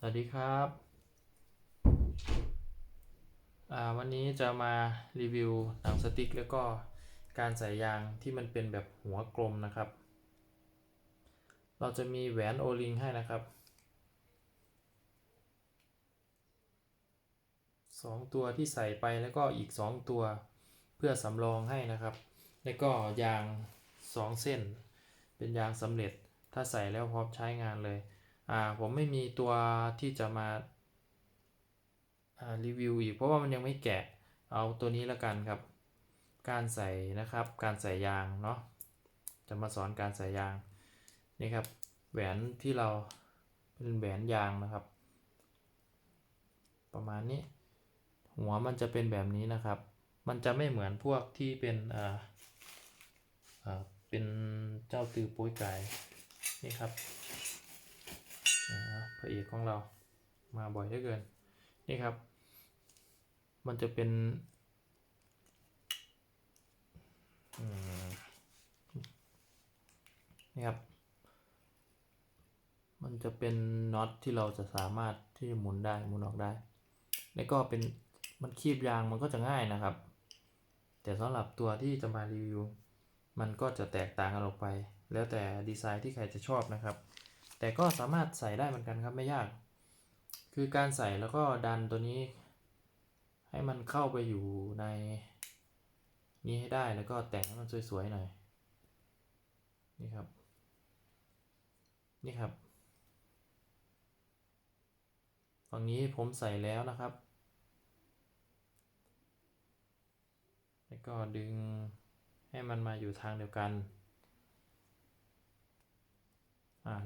สวัสดีครับอ่าวันนี้จะมารีวิวหนังสติ๊กแล้วก็การใส่ยางที่มันเป็นแบบหัวกลมนะครับ เราจะมีแหวนโอลิงให้นะครับสองตัวที่ใส่ไปแล้วก็อีกสองตัวเพื่อสำรองให้นะครับ แล้วก็ยางสองเส้น เป็นยางสำเร็จถ้าใส่แล้วพร้อมใช้งานเลย ผมไม่มีตัวที่จะมาอ่ารีวิวอีก เพราะว่ามันยังไม่แกะเอาตัวนี้แล้วกันครับ การใส่นะครับ การใส่ยางเนาะจะมาสอนการใส่ยางนี่ครับแหวนที่เราเป็นแหวนยางนะครับ ประมาณนี้ หัวมันจะเป็นแบบนี้นะครับ มันจะไม่เหมือนพวกที่เป็นอ่าอ่าเป็นเจ้าตือโป้ยไก่นี่ครับ พระเอกของเรามาบ่อยเหลือเกิน นี่ครับ มันจะเป็นนี่ครับ มันจะเป็นน็อตที่เราจะสามารถที่จะหมุนได้หมุนออกได้ แล้วก็เป็นมันคีบยางมันก็จะง่ายนะครับ แต่สำหรับตัวที่จะมารีวิว มันก็จะแตกต่างกันออกไป แล้วแต่ดีไซน์ที่ใครจะชอบนะครับ แต่ก็สามารถใส่ได้เหมือนกันครับไม่ยาก คือการใส่แล้วก็ดันตัวนี้ ให้มันเข้าไปอยู่ในนี้ให้ได้แล้วก็แต่งให้มันสวยๆหน่อยนี่ครับ นี่ครับ ฝั่งนี้ผมใส่แล้วนะครับ แล้วก็ดึงให้มันมาอยู่ทางเดียวกัน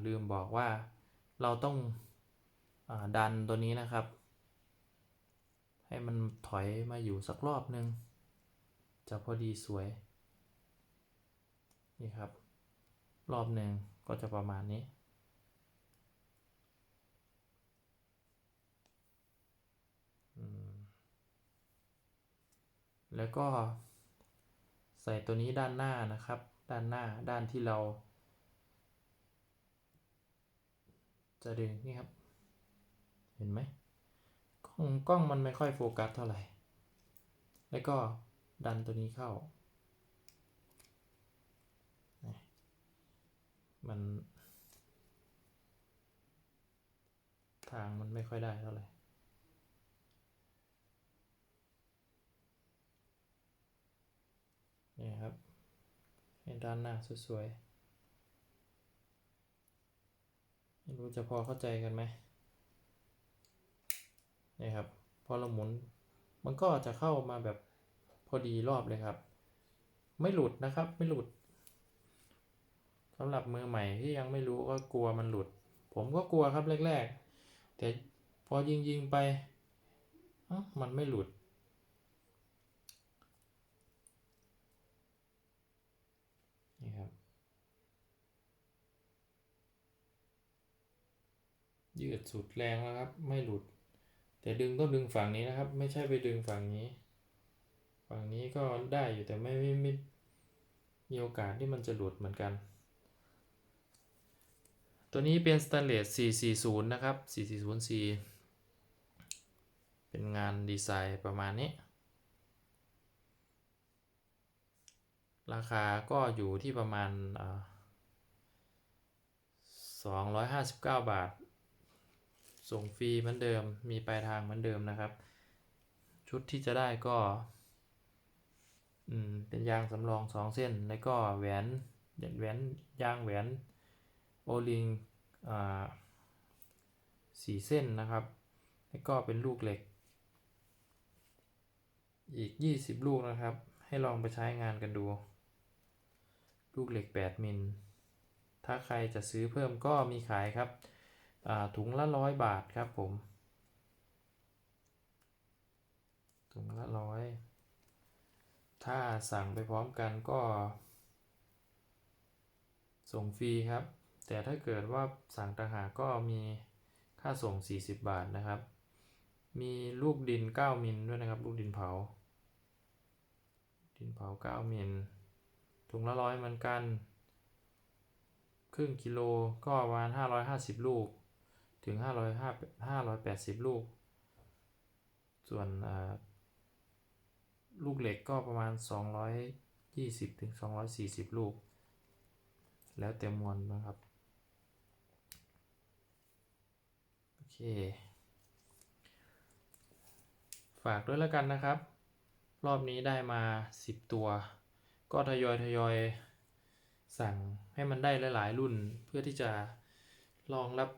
ลืมบอกว่าเราต้องอดันตัวนี้นะครับ ให้มันถอยมาอยู่สักรอบนึง จะพอดีสวย นี่ครับ รอบหนึ่งก็จะประมาณนี้แล้วก็ใส่ตัวนี้ด้านหน้านะครับ ด้านหน้าด้านที่เรา จะดึงนี่ครับ เห็นไหมกล้องกล้องมันไม่ค่อยโฟกัสเท่าไหร่ แล้วก็ดันตัวนี้เข้า มัน ทางมันไม่ค่อยได้เท่าไหร่นี่ครับ ให้ด้านหน้าสวยๆ ไม่ รู้จะพอเข้าใจกันไหมนี่ครับ พอเราหมุน มันก็จะเข้ามาแบบพอดีรอบเลยครับ ไม่หลุดนะครับ ไม่หลุดสำหรับมือใหม่ที่ยังไม่รู้ก็กลัวมันหลุด ผมก็กลัวครับแรก ๆ แต่พอยิงๆไปมันไม่หลุด นี่ครับ ยืดสุดแรงแล้วครับ ไม่หลุด แต่ดึงต้องดึงฝั่งนี้นะครับ ไม่ใช่ไปดึงฝั่งนี้ ฝั่งนี้ก็ได้อยู่แต่ไม่ไม่ไม่มีโอกาสที่มันจะหลุดเหมือนกัน ตัวนี้เป็นสแตนเลส 440 นะครับ 440C เป็นงานดีไซน์ประมาณนี้ ราคาก็อยู่ที่ประมาณสองร้อยห้าสิบเก้าบาท ส่งฟรีเหมือนเดิม มีปลายทางเหมือนเดิมนะครับ ชุดที่จะได้ก็อืมเป็นยางสำรองสองเส้น แล้วก็แหวนแหวนยางแหวนโอลิงอ่าสี่เส้นนะครับ แล้วก็เป็นลูกเหล็ก อีก 20 ลูกนะครับ ให้ลองไปใช้งานกันดู ลูกเหล็ก 8 มิล ถ้าใครจะซื้อเพิ่มก็มีขายครับ ถุงละร้อยบาทครับผม ถุงละร้อยถ้าสั่งไปพร้อมกันก็ ส่งฟรีครับ แต่ถ้าเกิดว่าสั่งต่างหากก็มีค่าส่ง 40 บาทนะครับ มีลูกดิน 9 มิลด้วยนะครับ ลูกดินเผา ดินเผา 9 มิลถุงละร้อยเหมือนกัน ครึ่งกิโลก็ประมาณ550 ลูก ถึงห้าร้อยห้าห้าร้อยแปดสิบลูก ส่วนลูกเหล็กก็ประมาณสองร้อยยี่สิบถึงสองร้อยสี่สิบลูก แล้วแต่มวลนะครับ โอเค ฝากด้วยแล้วกันนะครับ รอบนี้ได้มา 10 ตัว ก็ทยอยทยอยสั่งให้มันได้หลาย ๆ รุ่นเพื่อที่จะรองรับ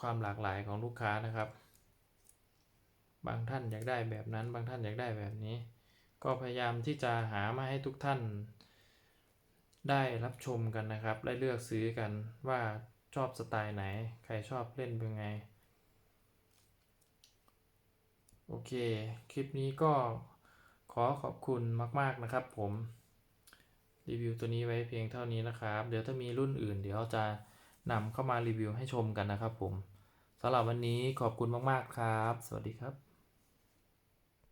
ความหลากหลายของลูกค้านะครับ บางท่านอยากได้แบบนั้น บางท่านอยากได้แบบนี้ ก็พยายามที่จะหามาให้ทุกท่าน ได้รับชมกันนะครับ ได้เลือกซื้อกันว่าชอบสไตล์ไหน ใครชอบเล่นเป็นไง โอเค คลิปนี้ก็ขอขอบคุณมาก ๆ นะครับผม รีวิวตัวนี้ไว้เพียงเท่านี้นะครับ เดี๋ยวถ้ามีรุ่นอื่น เดี๋ยวจะ นำเข้ามารีวิวให้ชมกันนะครับผมสำหรับวันนี้ขอบคุณมาก ๆ ครับ สวัสดีครับ